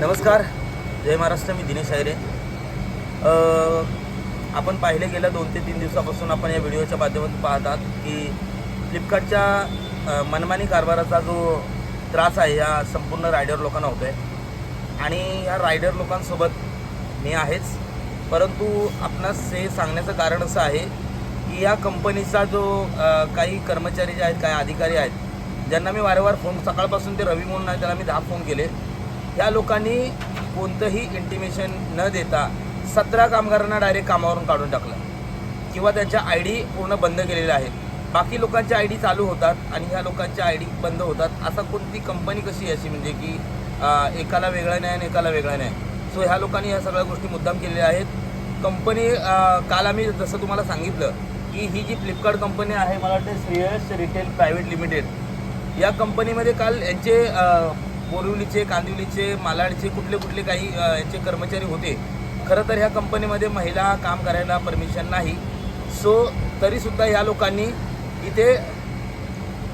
नमस्कार. जय महाराष्ट्र मी दिनेश आयरे आपण पाहिले गेल्या दोन ते तीन दिवसापासून आपण या व्हिडिओच्या माध्यमातून पाहतात की फ्लिपकार्टच्या मनमानी कारभाराचा जो त्रास आहे या संपूर्ण रायडर लोकांना होतो आहे आणि या रायडर लोकांसोबत मी आहेच. परंतु आपणास हे सांगण्याचं कारण असं आहे की या कंपनीचा जो काही कर्मचारी जे आहेत काही अधिकारी आहेत ज्यांना मी वारंवार फोन सकाळपासून ते रवी म्हणून आहे त्याला मी दहा फोन केले. या लोकांनी कोणतंही इंटिमेशन न देता सतरा कामगारांना डायरेक्ट कामावरून काढून टाकलं. किंवा त्यांच्या आय डी पूर्ण बंद केलेल्या आहेत बाकी लोकांच्या आय डी चालू होतात आणि ह्या लोकांच्या आय डी बंद होतात. असा कोणती कंपनी कशी आहे अशी म्हणजे की एकाला वेगळा नाही आणि एकाला वेगळा नाही. सो ह्या लोकांनी या सगळ्या गोष्टी मुद्दाम केलेल्या आहेत. कंपनी काल आम्ही जसं तुम्हाला सांगितलं की ही जी फ्लिपकार्ट कंपनी आहे मला वाटते श्रेयस रिटेल प्रायव्हेट लिमिटेड या कंपनीमध्ये काल यांचे बोरिवलीचे कांदिवलीचे मालाडचे कुठले कुठले काही यांचे कर्मचारी होते. खरं तर ह्या कंपनीमध्ये महिला काम करायला परमिशन नाही. सो तरीसुद्धा ह्या लोकांनी इथे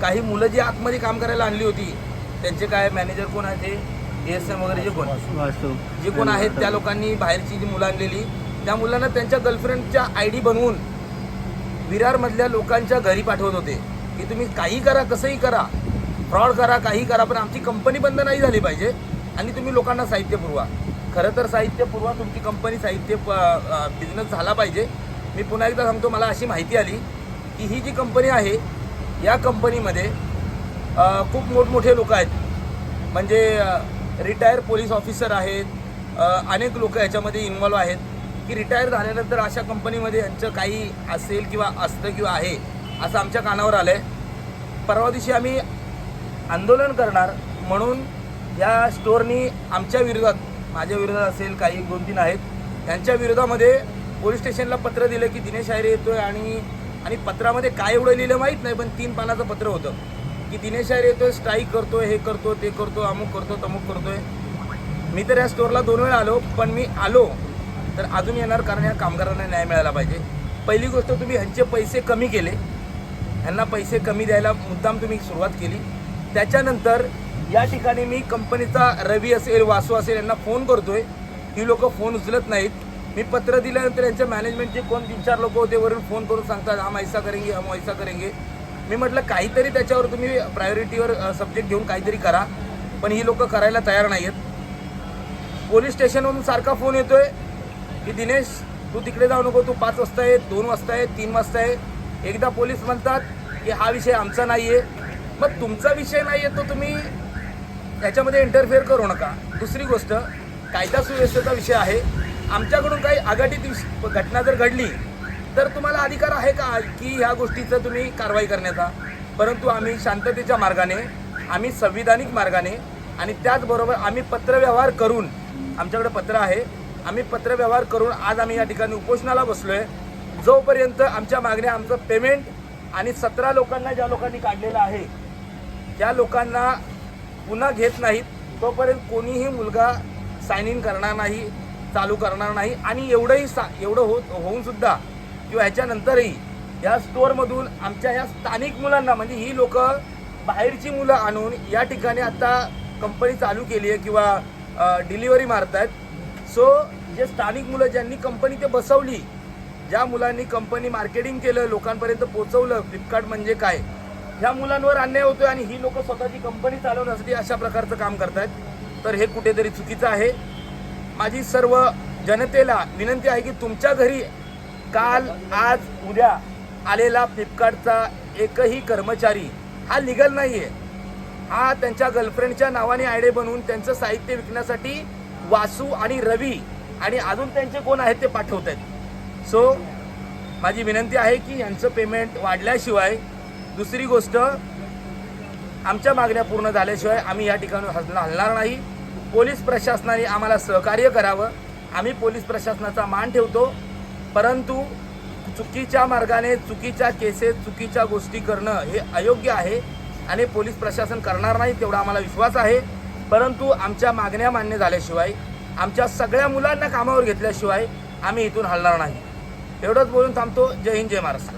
काही मुलं जी आतमध्ये काम करायला आणली होती त्यांचे काय मॅनेजर कोण आहे ते? एस एम वगैरे जे कोण? जे कोण आहेत त्या लोकांनी बाहेरची जी मुलं आणलेली त्या मुलांना त्यांच्या गर्लफ्रेंडच्या आय डी बनवून विरारमधल्या लोकांच्या घरी पाठवत होते. की तुम्ही काही करा कसंही करा. फ्रॉड करा काही करा पण आमची कंपनी बंद नाही झाली पाहिजे. आणि तुम्ही लोकांना साहित्य पुरवा. खरं तर साहित्य पुरवा तुमची कंपनी साहित्य बिझनेस झाला पाहिजे. मी पुन्हा एकदा सांगतो मला अशी माहिती आली की ही जी कंपनी आहे या कंपनीमध्ये खूप मोठमोठे लोक आहेत. म्हणजे रिटायर पोलीस ऑफिसर आहेत अनेक लोक याच्यामध्ये इन्वॉल्व आहेत. की रिटायर झाल्यानंतर अशा कंपनीमध्ये यांचं काही असेल किंवा असतं किंवा आहे असं आमच्या कानावर आलं आहे परवा दिवशी आम्ही आंदोलन करणार म्हणून या स्टोअरनी आमच्या विरोधात माझ्या विरोधात असेल काही दोन तीन आहेत त्यांच्या विरोधामध्ये पोलीस स्टेशनला पत्र दिलं की दिनेश आयरे येतोय आणि आणि पत्रामध्ये काय एवढं लिहिलं माहीत नाही पण तीन पानाचं पत्र होतं की दिनेश आयरे येतोय स्ट्राईक करतोय हे करतो ते करतो अमुक करतो तमुक करतोय. मी तर या स्टोअरला दोन वेळा आलो पण मी आलो तर अजून येणार कारण या कामगारांना न्याय मिळाला पाहिजे. पहिली गोष्ट तुम्ही ह्यांचे पैसे कमी केले. ह्यांना पैसे कमी द्यायला मुद्दाम तुम्ही सुरुवात केली. त्याच्यानंतर या ठिकाणी मी कंपनीचा रवी असेल वासू असेल यांना फोन करतोय. ही लोक फोन उचलत नाहीत. मी पत्र दिल्यानंतर यांच्या मॅनेजमेंटचे कोण तीन चार लोक होते वरून फोन करून सांगतात हम ऐसा करेंगे हम ऐसा करेंगे. मी म्हटलं काहीतरी त्याच्यावर तुम्ही प्रायोरिटीवर सब्जेक्ट घेऊन काहीतरी करा. पण ही लोक करायला तयार नाही आहेत पोलीस स्टेशनवरून सारखा फोन येतोय की दिनेश तू तिकडे जाऊ नको तू पाच वाजता आहे दोन वाजता आहे तीन वाजता आहे एकदा पोलीस म्हणतात की हा विषय आमचा नाही आहे मग तुमचा विषय नाही आहे तो तुम्ही याच्यामध्ये इंटरफेअर करू नका. दुसरी गोष्ट कायदा सुव्यवस्थेचा विषय आहे. आमच्याकडून काही आघाडीत घटना जर घडली तर तुम्हाला अधिकार आहे का की ह्या गोष्टीचं तुम्ही कारवाई करण्याचा? परंतु आम्ही शांततेच्या मार्गाने आम्ही संविधानिक मार्गाने आणि त्याचबरोबर आम्ही पत्रव्यवहार करून आमच्याकडे पत्र आहे आम्ही पत्रव्यवहार करून आज आम्ही या ठिकाणी उपोषणाला बसलो आहे जोपर्यंत आमच्या मागण्या आमचं पेमेंट आणि सतरा लोकांना ज्या लोकांनी काढलेलं आहे त्या लोकांना पुन्हा घेत नाहीत तोपर्यंत कोणीही मुलगा साइन इन करणार नाही चालू करणार नाही. आणि एवढंही सा एवढं होत होऊनसुद्धा किंवा ह्याच्यानंतरही या स्टोअरमधून आमच्या या स्थानिक मुलांना म्हणजे ही लोक बाहेरची मुलं आणून या ठिकाणी आता कंपनी चालू केली आहे किंवा डिलिव्हरी मारत आहेत सो जे स्थानिक मुलं ज्यांनी कंपनी ते बसवली ज्या मुलांनी कंपनी मार्केटिंग केलं लोकांपर्यंत पोचवलं फ्लिपकार्ट म्हणजे काय? ह्या मुलांवर अन्याय होतोय आणि ही लोक स्वतःची कंपनी चालवण्यासाठी अशा प्रकारचं काम करतायत. तर हे कुठेतरी चुकीचं आहे. माझी सर्व जनतेला विनंती आहे की तुमच्या घरी काल आज उद्या आलेला फ्लिपकार्टचा एकही कर्मचारी हा लिगल नाही आहे हा त्यांच्या गर्लफ्रेंडच्या नावाने आयडे बनवून त्यांचं साहित्य विकण्यासाठी वासू आणि रवी आणि अजून त्यांचे कोण आहेत ते पाठवत आहेत सो माझी विनंती आहे की यांचं पेमेंट वाढल्याशिवाय दुसरी गोष्ट आमच्या मागण्या पूर्ण झाल्याशिवाय आम्ही या ठिकाणी हल हलणार नाही. पोलीस प्रशासनाने आम्हाला सहकार्य करावं. आम्ही पोलीस प्रशासनाचा मान ठेवतो. परंतु चुकीच्या मार्गाने चुकीच्या केसेस चुकीच्या गोष्टी करणं हे अयोग्य आहे आणि पोलीस प्रशासन करणार नाही तेवढा आम्हाला विश्वास आहे. परंतु आमच्या मागण्या मान्य झाल्याशिवाय आमच्या सगळ्या मुलांना कामावर घेतल्याशिवाय आम्ही इथून हलणार नाही. एवढंच बोलून थांबतो. जय हिंद जय महाराष्ट्र.